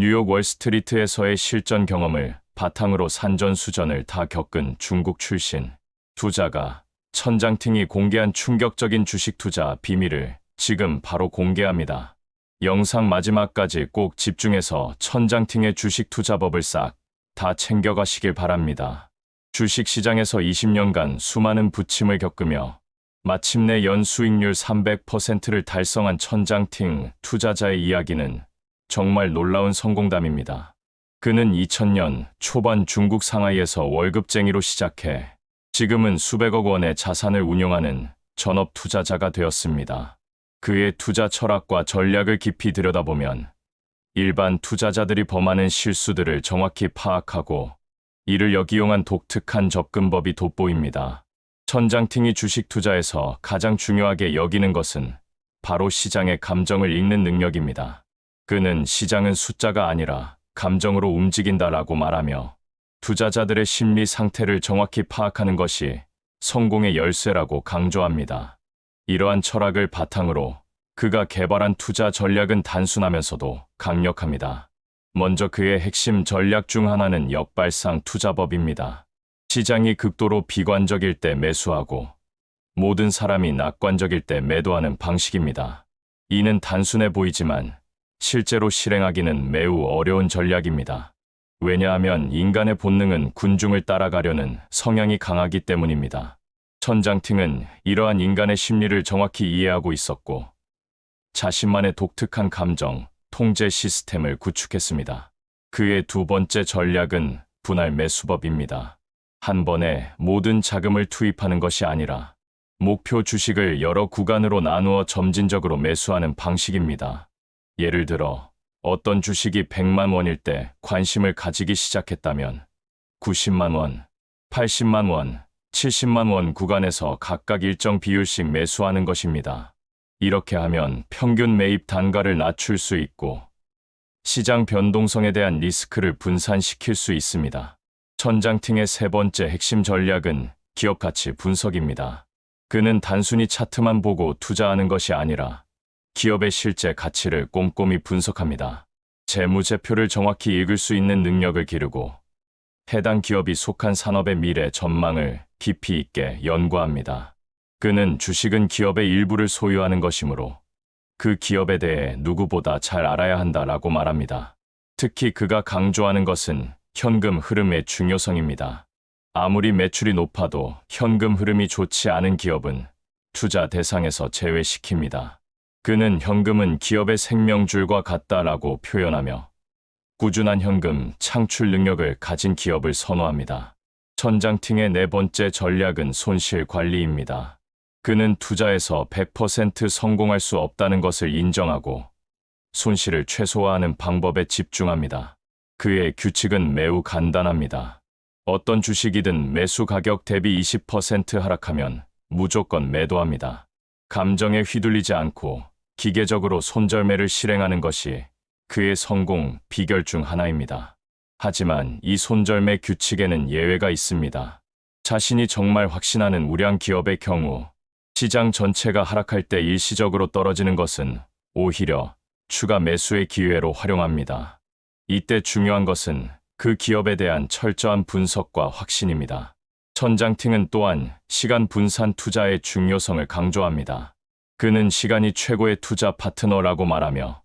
뉴욕 월스트리트에서의 실전 경험을 바탕으로 산전수전을 다 겪은 중국 출신 투자가 천장팅이 공개한 충격적인 주식 투자 비밀을 지금 바로 공개합니다. 영상 마지막까지 꼭 집중해서 천장팅의 주식 투자법을 싹 다 챙겨가시길 바랍니다. 주식 시장에서 20년간 수많은 부침을 겪으며 마침내 연수익률 300%를 달성한 천장팅 투자자의 이야기는 정말 놀라운 성공담입니다. 그는 2000년 초반 중국 상하이에서 월급쟁이로 시작해 지금은 수백억 원의 자산을 운용하는 전업 투자자가 되었습니다. 그의 투자 철학과 전략을 깊이 들여다보면 일반 투자자들이 범하는 실수들을 정확히 파악하고 이를 역이용한 독특한 접근법이 돋보입니다. 천장팅이 주식 투자에서 가장 중요하게 여기는 것은 바로 시장의 감정을 읽는 능력입니다. 그는 시장은 숫자가 아니라 감정으로 움직인다라고 말하며 투자자들의 심리 상태를 정확히 파악하는 것이 성공의 열쇠라고 강조합니다. 이러한 철학을 바탕으로 그가 개발한 투자 전략은 단순하면서도 강력합니다. 먼저 그의 핵심 전략 중 하나는 역발상 투자법입니다. 시장이 극도로 비관적일 때 매수하고 모든 사람이 낙관적일 때 매도하는 방식입니다. 이는 단순해 보이지만 실제로 실행하기는 매우 어려운 전략입니다. 왜냐하면 인간의 본능은 군중을 따라가려는 성향이 강하기 때문입니다. 천장팅은 이러한 인간의 심리를 정확히 이해하고 있었고 자신만의 독특한 감정, 통제 시스템을 구축했습니다. 그의 두 번째 전략은 분할 매수법입니다. 한 번에 모든 자금을 투입하는 것이 아니라 목표 주식을 여러 구간으로 나누어 점진적으로 매수하는 방식입니다. 예를 들어 어떤 주식이 100만 원일 때 관심을 가지기 시작했다면 90만 원, 80만 원, 70만 원 구간에서 각각 일정 비율씩 매수하는 것입니다. 이렇게 하면 평균 매입 단가를 낮출 수 있고 시장 변동성에 대한 리스크를 분산시킬 수 있습니다. 천장팅의 세 번째 핵심 전략은 기업 가치 분석입니다. 그는 단순히 차트만 보고 투자하는 것이 아니라 기업의 실제 가치를 꼼꼼히 분석합니다. 재무제표를 정확히 읽을 수 있는 능력을 기르고 해당 기업이 속한 산업의 미래 전망을 깊이 있게 연구합니다. 그는 주식은 기업의 일부를 소유하는 것이므로 그 기업에 대해 누구보다 잘 알아야 한다라고 말합니다. 특히 그가 강조하는 것은 현금 흐름의 중요성입니다. 아무리 매출이 높아도 현금 흐름이 좋지 않은 기업은 투자 대상에서 제외시킵니다. 그는 현금은 기업의 생명줄과 같다라고 표현하며 꾸준한 현금 창출 능력을 가진 기업을 선호합니다. 천장팅의 네 번째 전략은 손실 관리입니다. 그는 투자에서 100% 성공할 수 없다는 것을 인정하고 손실을 최소화하는 방법에 집중합니다. 그의 규칙은 매우 간단합니다. 어떤 주식이든 매수 가격 대비 20% 하락하면 무조건 매도합니다. 감정에 휘둘리지 않고 기계적으로 손절매를 실행하는 것이 그의 성공 비결 중 하나입니다. 하지만 이 손절매 규칙에는 예외가 있습니다. 자신이 정말 확신하는 우량 기업의 경우 시장 전체가 하락할 때 일시적으로 떨어지는 것은 오히려 추가 매수의 기회로 활용합니다. 이때 중요한 것은 그 기업에 대한 철저한 분석과 확신입니다. 천장팅은 또한 시간 분산 투자의 중요성을 강조합니다. 그는 시간이 최고의 투자 파트너라고 말하며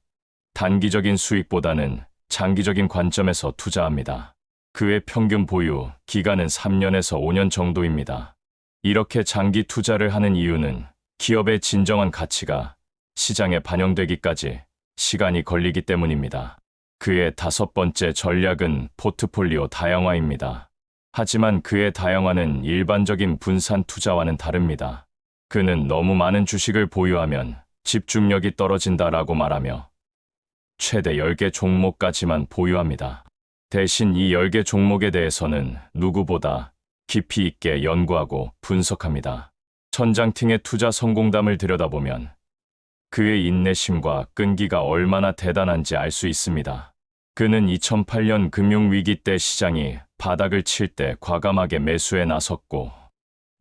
단기적인 수익보다는 장기적인 관점에서 투자합니다. 그의 평균 보유 기간은 3년에서 5년 정도입니다. 이렇게 장기 투자를 하는 이유는 기업의 진정한 가치가 시장에 반영되기까지 시간이 걸리기 때문입니다. 그의 다섯 번째 전략은 포트폴리오 다양화입니다. 하지만 그의 다양화는 일반적인 분산 투자와는 다릅니다. 그는 너무 많은 주식을 보유하면 집중력이 떨어진다라고 말하며 최대 10개 종목까지만 보유합니다. 대신 이 10개 종목에 대해서는 누구보다 깊이 있게 연구하고 분석합니다. 천장팅의 투자 성공담을 들여다보면 그의 인내심과 끈기가 얼마나 대단한지 알 수 있습니다. 그는 2008년 금융위기 때 시장이 바닥을 칠 때 과감하게 매수에 나섰고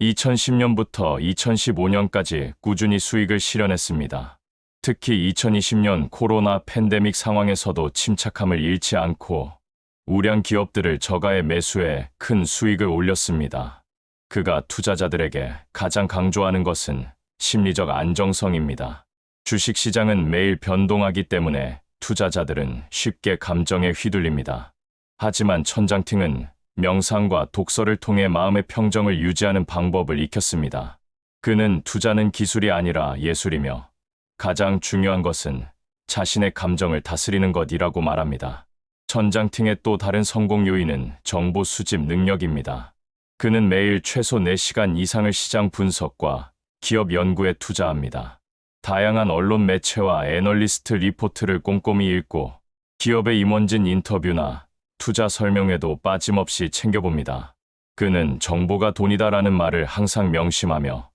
2010년부터 2015년까지 꾸준히 수익을 실현했습니다. 특히 2020년 코로나 팬데믹 상황에서도 침착함을 잃지 않고 우량 기업들을 저가의 매수해 큰 수익을 올렸습니다. 그가 투자자들에게 가장 강조하는 것은 심리적 안정성입니다. 주식시장은 매일 변동하기 때문에 투자자들은 쉽게 감정에 휘둘립니다. 하지만 천장팅은 명상과 독서를 통해 마음의 평정을 유지하는 방법을 익혔습니다. 그는 투자는 기술이 아니라 예술이며 가장 중요한 것은 자신의 감정을 다스리는 것이라고 말합니다. 천장팅의 또 다른 성공 요인은 정보 수집 능력입니다. 그는 매일 최소 4시간 이상을 시장 분석과 기업 연구에 투자합니다. 다양한 언론 매체와 애널리스트 리포트를 꼼꼼히 읽고 기업의 임원진 인터뷰나 투자 설명회도 빠짐없이 챙겨봅니다. 그는 정보가 돈이다라는 말을 항상 명심하며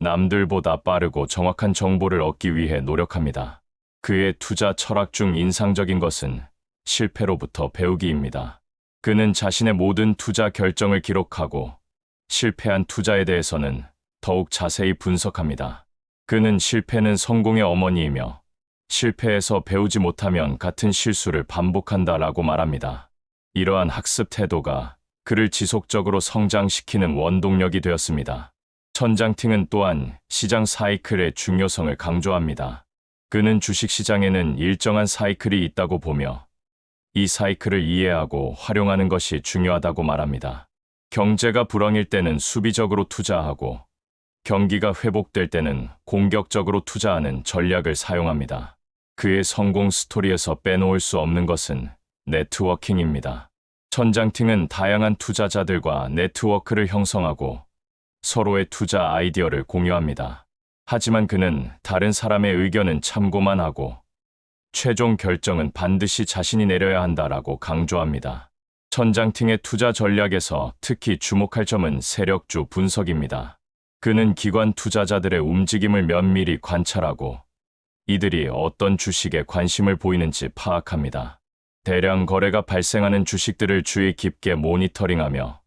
남들보다 빠르고 정확한 정보를 얻기 위해 노력합니다. 그의 투자 철학 중 인상적인 것은 실패로부터 배우기입니다. 그는 자신의 모든 투자 결정을 기록하고 실패한 투자에 대해서는 더욱 자세히 분석합니다. 그는 실패는 성공의 어머니이며 실패에서 배우지 못하면 같은 실수를 반복한다라고 말합니다. 이러한 학습 태도가 그를 지속적으로 성장시키는 원동력이 되었습니다. 천장팅은 또한 시장 사이클의 중요성을 강조합니다. 그는 주식시장에는 일정한 사이클이 있다고 보며 이 사이클을 이해하고 활용하는 것이 중요하다고 말합니다. 경제가 불황일 때는 수비적으로 투자하고 경기가 회복될 때는 공격적으로 투자하는 전략을 사용합니다. 그의 성공 스토리에서 빼놓을 수 없는 것은 네트워킹입니다. 천장팅은 다양한 투자자들과 네트워크를 형성하고 서로의 투자 아이디어를 공유합니다. 하지만 그는 다른 사람의 의견은 참고만 하고 최종 결정은 반드시 자신이 내려야 한다라고 강조합니다. 천장팅의 투자 전략에서 특히 주목할 점은 세력주 분석입니다. 그는 기관 투자자들의 움직임을 면밀히 관찰하고 이들이 어떤 주식에 관심을 보이는지 파악합니다. 대량 거래가 발생하는 주식들을 주의 깊게 모니터링하며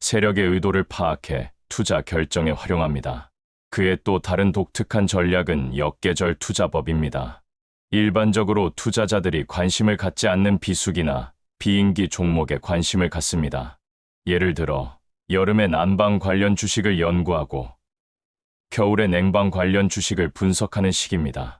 세력의 의도를 파악해 투자 결정에 활용합니다. 그의 또 다른 독특한 전략은 역계절 투자법입니다. 일반적으로 투자자들이 관심을 갖지 않는 비수기나 비인기 종목에 관심을 갖습니다. 예를 들어 여름에 난방 관련 주식을 연구하고 겨울에 냉방 관련 주식을 분석하는 시기입니다.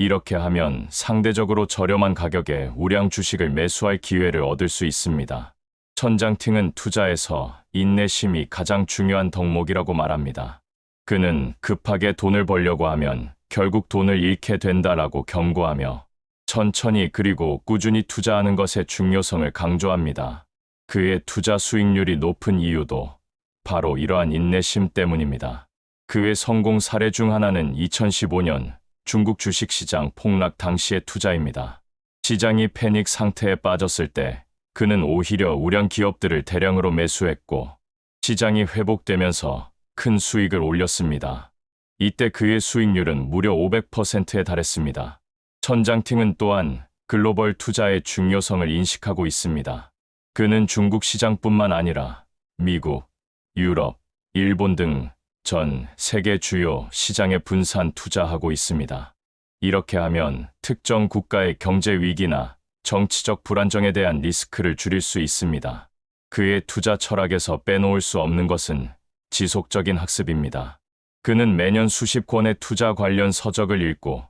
이렇게 하면 상대적으로 저렴한 가격에 우량 주식을 매수할 기회를 얻을 수 있습니다. 천장팅은 투자에서 인내심이 가장 중요한 덕목이라고 말합니다. 그는 급하게 돈을 벌려고 하면 결국 돈을 잃게 된다라고 경고하며 천천히 그리고 꾸준히 투자하는 것의 중요성을 강조합니다. 그의 투자 수익률이 높은 이유도 바로 이러한 인내심 때문입니다. 그의 성공 사례 중 하나는 2015년 중국 주식시장 폭락 당시의 투자입니다. 시장이 패닉 상태에 빠졌을 때 그는 오히려 우량 기업들을 대량으로 매수했고 시장이 회복되면서 큰 수익을 올렸습니다. 이때 그의 수익률은 무려 500%에 달했습니다. 천장팅은 또한 글로벌 투자의 중요성을 인식하고 있습니다. 그는 중국 시장뿐만 아니라 미국, 유럽, 일본 등 전 세계 주요 시장에 분산 투자하고 있습니다. 이렇게 하면 특정 국가의 경제 위기나 정치적 불안정에 대한 리스크를 줄일 수 있습니다. 그의 투자 철학에서 빼놓을 수 없는 것은 지속적인 학습입니다. 그는 매년 수십 권의 투자 관련 서적을 읽고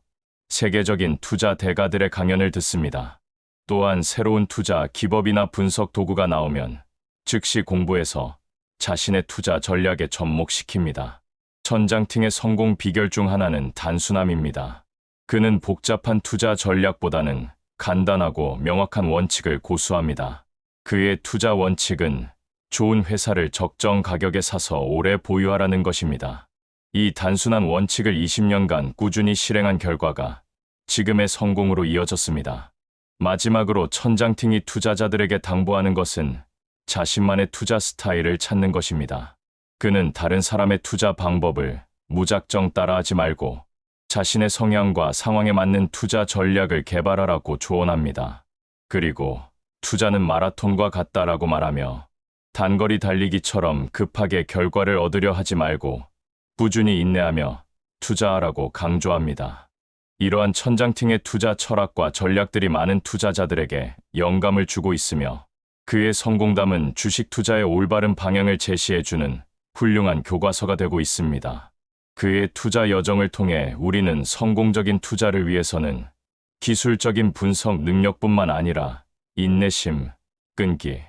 세계적인 투자 대가들의 강연을 듣습니다. 또한 새로운 투자 기법이나 분석 도구가 나오면 즉시 공부해서 자신의 투자 전략에 접목시킵니다. 천장팅의 성공 비결 중 하나는 단순함입니다. 그는 복잡한 투자 전략보다는 간단하고 명확한 원칙을 고수합니다. 그의 투자 원칙은 좋은 회사를 적정 가격에 사서 오래 보유하라는 것입니다. 이 단순한 원칙을 20년간 꾸준히 실행한 결과가 지금의 성공으로 이어졌습니다. 마지막으로 천장팅이 투자자들에게 당부하는 것은 자신만의 투자 스타일을 찾는 것입니다. 그는 다른 사람의 투자 방법을 무작정 따라하지 말고 자신의 성향과 상황에 맞는 투자 전략을 개발하라고 조언합니다. 그리고 투자는 마라톤과 같다라고 말하며 단거리 달리기처럼 급하게 결과를 얻으려 하지 말고 꾸준히 인내하며 투자하라고 강조합니다. 이러한 천장팅의 투자 철학과 전략들이 많은 투자자들에게 영감을 주고 있으며 그의 성공담은 주식 투자의 올바른 방향을 제시해주는 훌륭한 교과서가 되고 있습니다. 그의 투자 여정을 통해 우리는 성공적인 투자를 위해서는 기술적인 분석 능력뿐만 아니라 인내심, 끈기,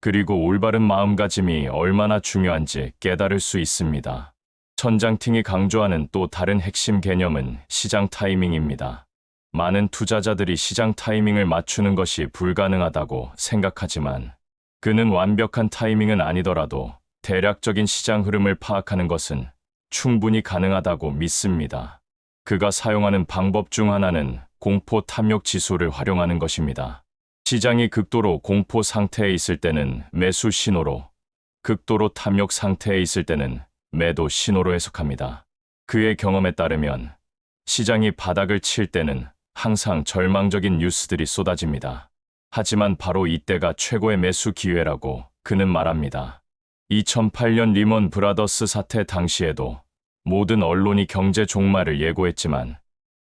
그리고 올바른 마음가짐이 얼마나 중요한지 깨달을 수 있습니다. 천장팅이 강조하는 또 다른 핵심 개념은 시장 타이밍입니다. 많은 투자자들이 시장 타이밍을 맞추는 것이 불가능하다고 생각하지만 그는 완벽한 타이밍은 아니더라도 대략적인 시장 흐름을 파악하는 것은 충분히 가능하다고 믿습니다. 그가 사용하는 방법 중 하나는 공포 탐욕 지수를 활용하는 것입니다. 시장이 극도로 공포 상태에 있을 때는 매수 신호로, 극도로 탐욕 상태에 있을 때는 매도 신호로 해석합니다. 그의 경험에 따르면 시장이 바닥을 칠 때는 항상 절망적인 뉴스들이 쏟아집니다. 하지만 바로 이때가 최고의 매수 기회라고 그는 말합니다. 2008년 리먼 브라더스 사태 당시에도 모든 언론이 경제 종말을 예고했지만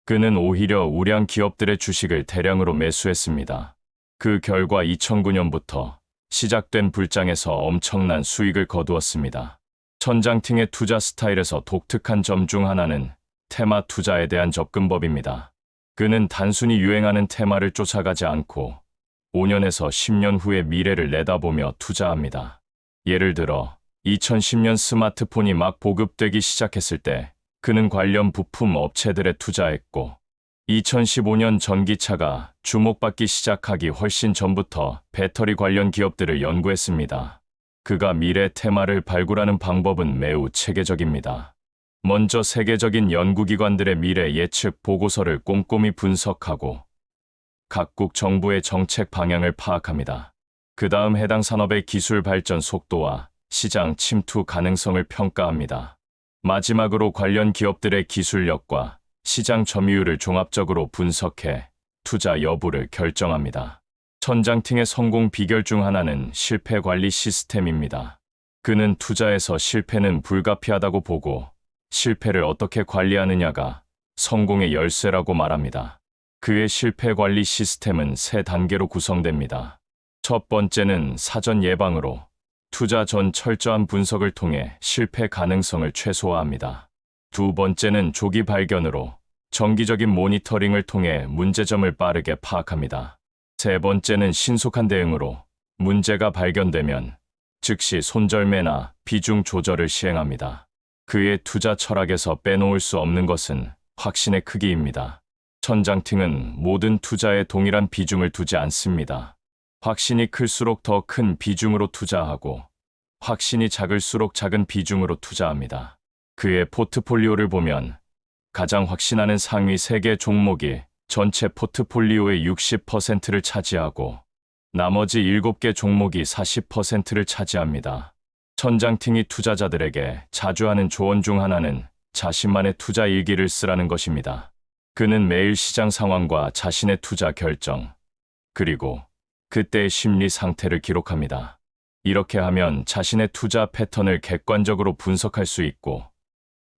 그는 오히려 우량 기업들의 주식을 대량으로 매수했습니다. 그 결과 2009년부터 시작된 불장에서 엄청난 수익을 거두었습니다. 천장팅의 투자 스타일에서 독특한 점 중 하나는 테마 투자에 대한 접근법입니다. 그는 단순히 유행하는 테마를 쫓아가지 않고 5년에서 10년 후의 미래를 내다보며 투자합니다. 예를 들어 2010년 스마트폰이 막 보급되기 시작했을 때 그는 관련 부품 업체들에 투자했고 2015년 전기차가 주목받기 시작하기 훨씬 전부터 배터리 관련 기업들을 연구했습니다. 그가 미래 테마를 발굴하는 방법은 매우 체계적입니다. 먼저 세계적인 연구기관들의 미래 예측 보고서를 꼼꼼히 분석하고 각국 정부의 정책 방향을 파악합니다. 그 다음 해당 산업의 기술 발전 속도와 시장 침투 가능성을 평가합니다. 마지막으로 관련 기업들의 기술력과 시장 점유율을 종합적으로 분석해 투자 여부를 결정합니다. 천장팅의 성공 비결 중 하나는 실패 관리 시스템입니다. 그는 투자에서 실패는 불가피하다고 보고 실패를 어떻게 관리하느냐가 성공의 열쇠라고 말합니다. 그의 실패 관리 시스템은 세 단계로 구성됩니다. 첫 번째는 사전 예방으로 투자 전 철저한 분석을 통해 실패 가능성을 최소화합니다. 두 번째는 조기 발견으로 정기적인 모니터링을 통해 문제점을 빠르게 파악합니다. 세 번째는 신속한 대응으로 문제가 발견되면 즉시 손절매나 비중 조절을 시행합니다. 그의 투자 철학에서 빼놓을 수 없는 것은 확신의 크기입니다. 천장팅은 모든 투자에 동일한 비중을 두지 않습니다. 확신이 클수록 더 큰 비중으로 투자하고 확신이 작을수록 작은 비중으로 투자합니다. 그의 포트폴리오를 보면 가장 확신하는 상위 3개 종목이 전체 포트폴리오의 60%를 차지하고 나머지 7개 종목이 40%를 차지합니다. 천장팅이 투자자들에게 자주 하는 조언 중 하나는 자신만의 투자 일기를 쓰라는 것입니다. 그는 매일 시장 상황과 자신의 투자 결정, 그리고 그때의 심리 상태를 기록합니다. 이렇게 하면 자신의 투자 패턴을 객관적으로 분석할 수 있고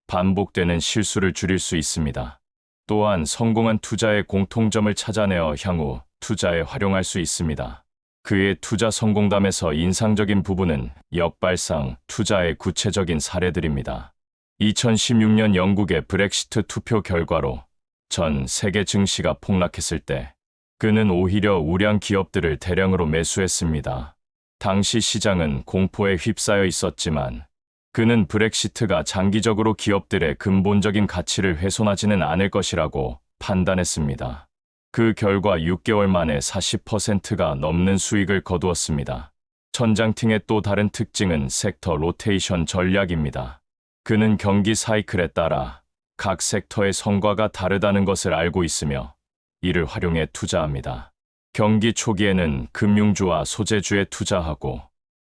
반복되는 실수를 줄일 수 있습니다. 또한 성공한 투자의 공통점을 찾아내어 향후 투자에 활용할 수 있습니다. 그의 투자 성공담에서 인상적인 부분은 역발상 투자의 구체적인 사례들입니다. 2016년 영국의 브렉시트 투표 결과로 전 세계 증시가 폭락했을 때 그는 오히려 우량 기업들을 대량으로 매수했습니다. 당시 시장은 공포에 휩싸여 있었지만 그는 브렉시트가 장기적으로 기업들의 근본적인 가치를 훼손하지는 않을 것이라고 판단했습니다. 그 결과 6개월 만에 40%가 넘는 수익을 거두었습니다. 천장팅의 또 다른 특징은 섹터 로테이션 전략입니다. 그는 경기 사이클에 따라 각 섹터의 성과가 다르다는 것을 알고 있으며 이를 활용해 투자합니다. 경기 초기에는 금융주와 소재주에 투자하고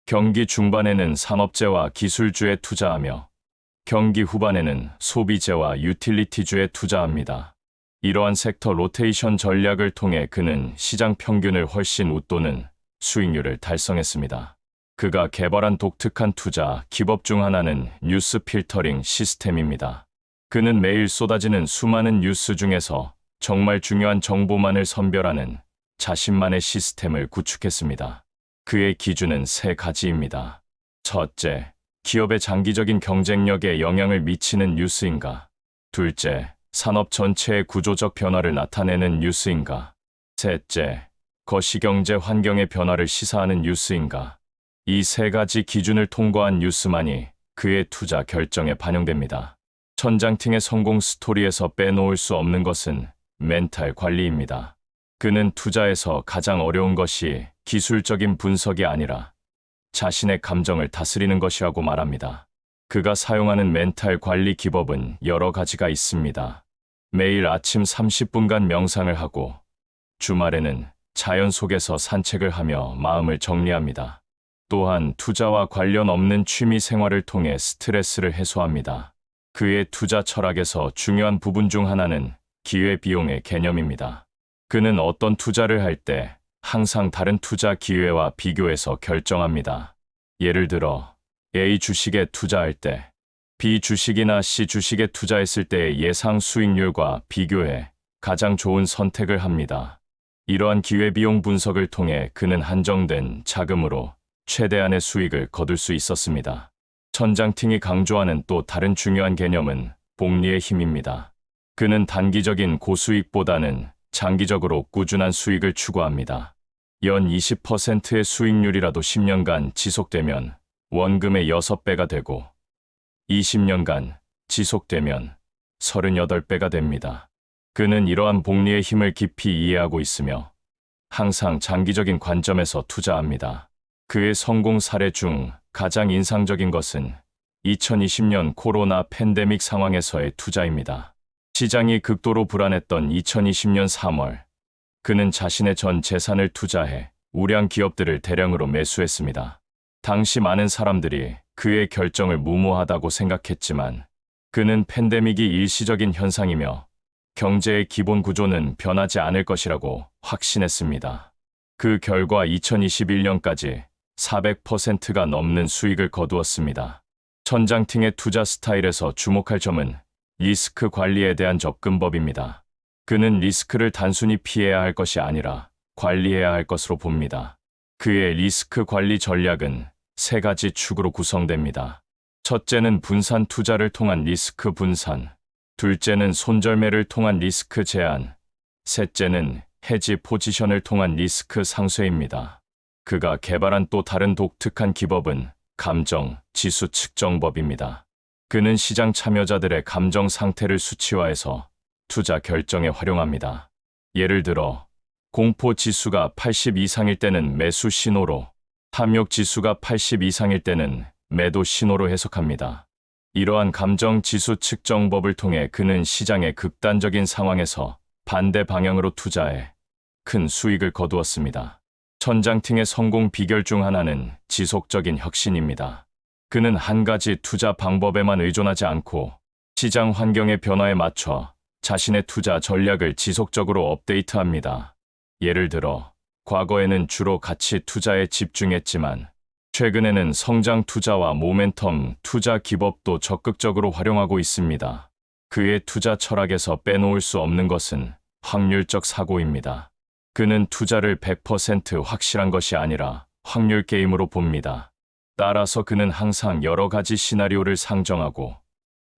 경기 중반에는 산업재와 기술주에 투자하며 경기 후반에는 소비재와 유틸리티주에 투자합니다. 이러한 섹터 로테이션 전략을 통해 그는 시장 평균을 훨씬 웃도는 수익률을 달성했습니다. 그가 개발한 독특한 투자 기법 중 하나는 뉴스 필터링 시스템입니다. 그는 매일 쏟아지는 수많은 뉴스 중에서 정말 중요한 정보만을 선별하는 자신만의 시스템을 구축했습니다. 그의 기준은 세 가지입니다. 첫째, 기업의 장기적인 경쟁력에 영향을 미치는 뉴스인가. 둘째, 산업 전체의 구조적 변화를 나타내는 뉴스인가. 셋째, 거시경제 환경의 변화를 시사하는 뉴스인가. 이 세 가지 기준을 통과한 뉴스만이 그의 투자 결정에 반영됩니다. 천장팅의 성공 스토리에서 빼놓을 수 없는 것은 멘탈 관리입니다. 그는 투자에서 가장 어려운 것이 기술적인 분석이 아니라 자신의 감정을 다스리는 것이라고 말합니다. 그가 사용하는 멘탈 관리 기법은 여러 가지가 있습니다. 매일 아침 30분간 명상을 하고 주말에는 자연 속에서 산책을 하며 마음을 정리합니다. 또한 투자와 관련 없는 취미 생활을 통해 스트레스를 해소합니다. 그의 투자 철학에서 중요한 부분 중 하나는 기회비용의 개념입니다. 그는 어떤 투자를 할 때 항상 다른 투자 기회와 비교해서 결정합니다. 예를 들어 A 주식에 투자할 때 B 주식이나 C 주식에 투자했을 때의 예상 수익률과 비교해 가장 좋은 선택을 합니다. 이러한 기회비용 분석을 통해 그는 한정된 자금으로 최대한의 수익을 거둘 수 있었습니다. 천장팅이 강조하는 또 다른 중요한 개념은 복리의 힘입니다. 그는 단기적인 고수익보다는 장기적으로 꾸준한 수익을 추구합니다. 연 20%의 수익률이라도 10년간 지속되면 원금의 6배가 되고 20년간 지속되면 38배가 됩니다. 그는 이러한 복리의 힘을 깊이 이해하고 있으며 항상 장기적인 관점에서 투자합니다. 그의 성공 사례 중 가장 인상적인 것은 2020년 코로나 팬데믹 상황에서의 투자입니다. 시장이 극도로 불안했던 2020년 3월, 그는 자신의 전 재산을 투자해 우량 기업들을 대량으로 매수했습니다. 당시 많은 사람들이 그의 결정을 무모하다고 생각했지만 그는 팬데믹이 일시적인 현상이며 경제의 기본 구조는 변하지 않을 것이라고 확신했습니다. 그 결과 2021년까지 400%가 넘는 수익을 거두었습니다. 천장팅의 투자 스타일에서 주목할 점은 리스크 관리에 대한 접근법입니다. 그는 리스크를 단순히 피해야 할 것이 아니라 관리해야 할 것으로 봅니다. 그의 리스크 관리 전략은 세 가지 축으로 구성됩니다. 첫째는 분산 투자를 통한 리스크 분산, 둘째는 손절매를 통한 리스크 제한, 셋째는 해지 포지션을 통한 리스크 상쇄입니다. 그가 개발한 또 다른 독특한 기법은 감정, 지수 측정법입니다. 그는 시장 참여자들의 감정 상태를 수치화해서 투자 결정에 활용합니다. 예를 들어, 공포 지수가 80 이상일 때는 매수 신호로, 탐욕 지수가 80 이상일 때는 매도 신호로 해석합니다. 이러한 감정 지수 측정법을 통해 그는 시장의 극단적인 상황에서 반대 방향으로 투자해 큰 수익을 거두었습니다. 천장팅의 성공 비결 중 하나는 지속적인 혁신입니다. 그는 한 가지 투자 방법에만 의존하지 않고 시장 환경의 변화에 맞춰 자신의 투자 전략을 지속적으로 업데이트합니다. 예를 들어, 과거에는 주로 가치 투자에 집중했지만 최근에는 성장 투자와 모멘텀 투자 기법도 적극적으로 활용하고 있습니다. 그의 투자 철학에서 빼놓을 수 없는 것은 확률적 사고입니다. 그는 투자를 100% 확실한 것이 아니라 확률 게임으로 봅니다. 따라서 그는 항상 여러 가지 시나리오를 상정하고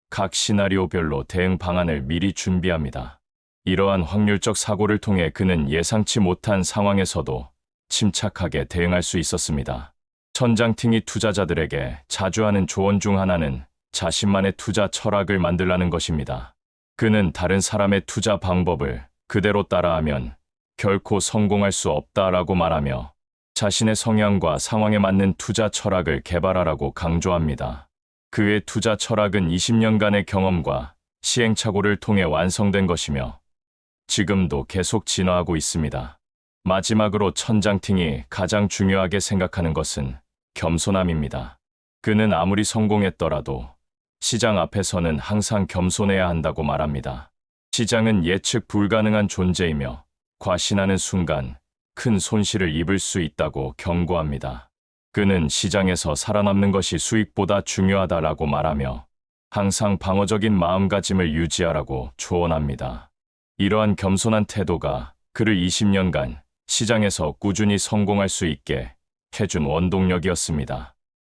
각 시나리오별로 대응 방안을 미리 준비합니다. 이러한 확률적 사고를 통해 그는 예상치 못한 상황에서도 침착하게 대응할 수 있었습니다. 천장팅이 투자자들에게 자주 하는 조언 중 하나는 자신만의 투자 철학을 만들라는 것입니다. 그는 다른 사람의 투자 방법을 그대로 따라하면 결코 성공할 수 없다라고 말하며 자신의 성향과 상황에 맞는 투자 철학을 개발하라고 강조합니다. 그의 투자 철학은 20년간의 경험과 시행착오를 통해 완성된 것이며 지금도 계속 진화하고 있습니다. 마지막으로 천장팅이 가장 중요하게 생각하는 것은 겸손함입니다. 그는 아무리 성공했더라도 시장 앞에서는 항상 겸손해야 한다고 말합니다. 시장은 예측 불가능한 존재이며 과신하는 순간 큰 손실을 입을 수 있다고 경고합니다. 그는 시장에서 살아남는 것이 수익보다 중요하다라고 말하며 항상 방어적인 마음가짐을 유지하라고 조언합니다. 이러한 겸손한 태도가 그를 20년간 시장에서 꾸준히 성공할 수 있게 해준 원동력이었습니다.